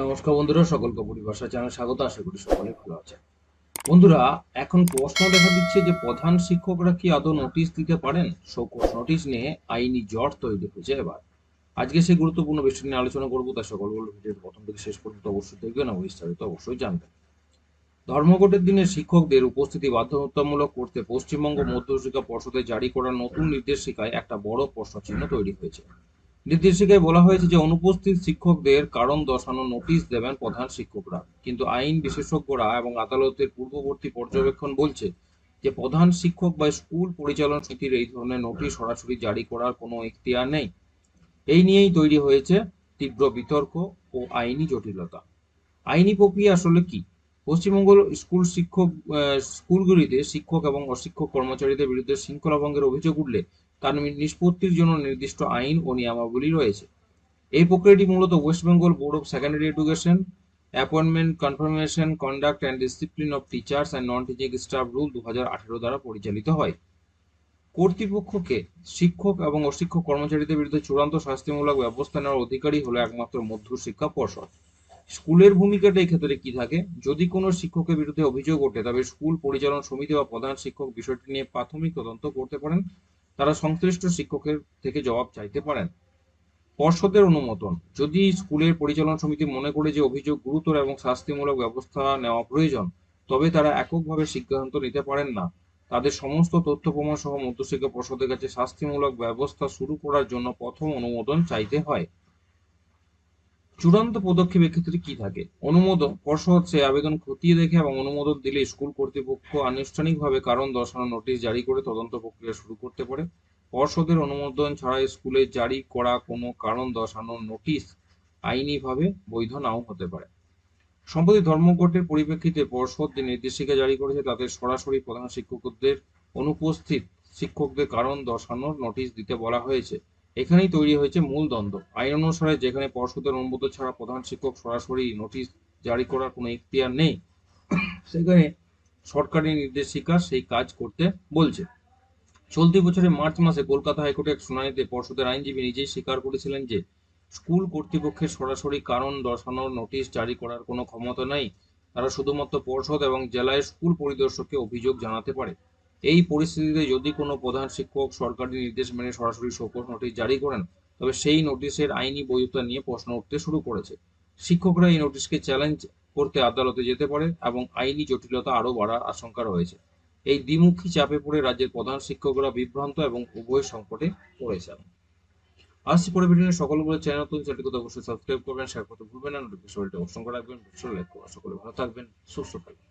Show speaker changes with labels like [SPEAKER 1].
[SPEAKER 1] নমস্কার বন্ধুরা, সকলকে পরিভাষা চ্যানেল স্বাগত, আশা করি সকলে ভালো আছে বন্ধুরা, এখন প্রশ্ন দেখা দিচ্ছে যে প্রধান শিক্ষকরা কি আদৌ নোটিশ দিতে পারেন? শোকজ নোটিশ নিয়ে আইনি জট তৈরি হয়েছে এবার। আজকে সেই গুরুত্বপূর্ণ বিষয় নিয়ে আলোচনা করব, তাই সকলগুলো ভিডিওর প্রথম থেকে শেষ পর্যন্ত অবশ্যই দেখবেন এবং বিস্তারিত অবশ্যই জানবেন। ধর্মঘটের দিনে শিক্ষকদের উপস্থিতি বাধ্যতামূলক করতে পশ্চিমবঙ্গ মধ্যশিক্ষা পর্ষদে জারি করা নতুন নির্দেশিকায় একটা বড় প্রশ্নচিহ্ন তৈরি হয়েছে। নির্দেশিকায় বলা হয়েছে যে অনুপস্থিত শিক্ষকদের কারণ দর্শানো নোটিশ দেবেন প্রধান শিক্ষকরা। কিন্তু আইন বিশেষজ্ঞরা এবং আদালতের পূর্ববর্তী পর্যবেক্ষণ বলছে যে প্রধান শিক্ষক বা স্কুল পরিচালন সমিতির এই ধরনের নোটিশ সরাসরি জারি করার কোনো এখতিয়ার নেই। এই নিয়েই তৈরি হয়েছে তীব্র বিতর্ক ও আইনি জটিলতা। আইনি প্রক্রিয়া আসলে কি? পশ্চিমবঙ্গ স্কুল শিক্ষক স্কুলগুলিতে শিক্ষক এবং অশিক্ষক কর্মচারীদের বিরুদ্ধে শৃঙ্খলা ভঙ্গের অভিযোগ উঠলে তার নিষ্পত্তির জন্য নির্দিষ্ট আইন ও নিয়মাবলী রয়েছে। এই প্রক্রিয়াটি মূলত West Bengal board of secondary education appointment confirmation conduct and discipline of teachers and non teaching staff rule দু হাজার আঠারো দ্বারা পরিচালিত হয়। কর্তৃপক্ষকে শিক্ষক এবং অশিক্ষক কর্মচারীদের বিরুদ্ধে চূড়ান্ত শাস্তিমূলক ব্যবস্থা নেওয়ার অধিকারী হলো একমাত্র মধ্য শিক্ষা পর্ষদ। স্কুলের ভূমিকাটা এই ক্ষেত্রে কি থাকে? যদি কোনো শিক্ষকের বিরুদ্ধে অভিযোগ ওঠে, তবে স্কুল পরিচালন সমিতি বা প্রধান শিক্ষক বিষয়টি নিয়ে প্রাথমিক তদন্ত করতে পারেন। তারা সংশ্লিষ্ট শিক্ষকের থেকে জবাব চাইতে পারেন। পর্ষদের অনুমোদন। যদি স্কুলের পরিচালন সমিতি মনে করে যে অভিযোগ গুরুতর এবং শাস্তিমূলক ব্যবস্থা নেওয়া প্রয়োজন, তবে তারা এককভাবে সিদ্ধান্ত নিতে পারেন না। তাদের সমস্ত তথ্য প্রমাণ সহ মধ্যশিক্ষা পর্ষদের কাছে শাস্তিমূলক ব্যবস্থা শুরু করার জন্য প্রথম অনুমোদন চাইতে হয়। চূড়ান্ত পদক্ষেপের ক্ষেত্রে কি থাকে? অনুমোদন পর্ষদ সে আবেদন খতিয়ে দেখে এবং অনুমোদন দিলে স্কুল কর্তৃপক্ষ আনুষ্ঠানিকভাবে কারণ দর্শানো নোটিশ জারি করে তদন্ত প্রক্রিয়া শুরু করতে পারে। পর্ষদের অনুমোদন ছাড়া স্কুলে জারি করা কোনো কারণ দর্শানোর নোটিশ আইনিভাবে বৈধ নাও হতে পারে। সম্প্রতি ধর্মঘটের পরিপ্রেক্ষিতে পর্ষদ যে নির্দেশিকা জারি করেছে, তাতে সরাসরি প্রধান শিক্ষকদের অনুপস্থিত শিক্ষকদের কারণ দর্শানোর নোটিশ দিতে বলা হয়েছে। এখানেই তৈরি হয়েছে মূল দ্বন্দ্ব। আইন অনুসারে যেখানে পর্ষদের অনুমোদন ছাড়া প্রধান শিক্ষক সরাসরি নোটিশ জারি করার কোনো ইখতিয়ার নেই, সেখানে সরকারি নির্দেশিকা সেই কাজ করতে বলছে। চলতি বছরের মার্চ মাসে কলকাতা হাইকোর্টের শুনানিতে পর্ষদের আইনজীবী নিজেই স্বীকার করেছিলেন যে, স্কুল কর্তৃপক্ষের সরাসরি কারণ দর্শানোর নোটিশ জারি করার কোনো ক্ষমতা নেই। তারা শুধুমাত্র পর্ষদ এবং জেলায় স্কুল পরিদর্শককে অভিযোগ জানাতে পারে। এই পরিস্থিতিতে যদি কোনো প্রধান শিক্ষক সরকারি নির্দেশ মেনে সরাসরি শোকজ নোটিশ জারি করেন, তবে সেই নোটিশের আইনি বৈধতা নিয়ে প্রশ্ন উঠতে শুরু করেছে। শিক্ষকরা এই নোটিশকে চ্যালেঞ্জ করতে আদালতে যেতে পারে এবং আইনি জটিলতা আরও বাড়ার আশঙ্কা রয়েছে। এই দ্বিমুখী চাপে পড়ে রাজ্যের প্রধান শিক্ষকরা বিভ্রান্ত এবং উভয় সংকটে পড়েছেন আসছি পরে ভিডিও সকলগুলো চ্যানেল নতুন চ্যানেলটি কথা অবশ্যই সাবস্ক্রাইব করবেন, শেয়ার করতে ভুলবেন না নোটিফিকেশনটি অবশ্যই রাখবেন সকলে ভালো থাকবেন, সুস্থ থাকবেন।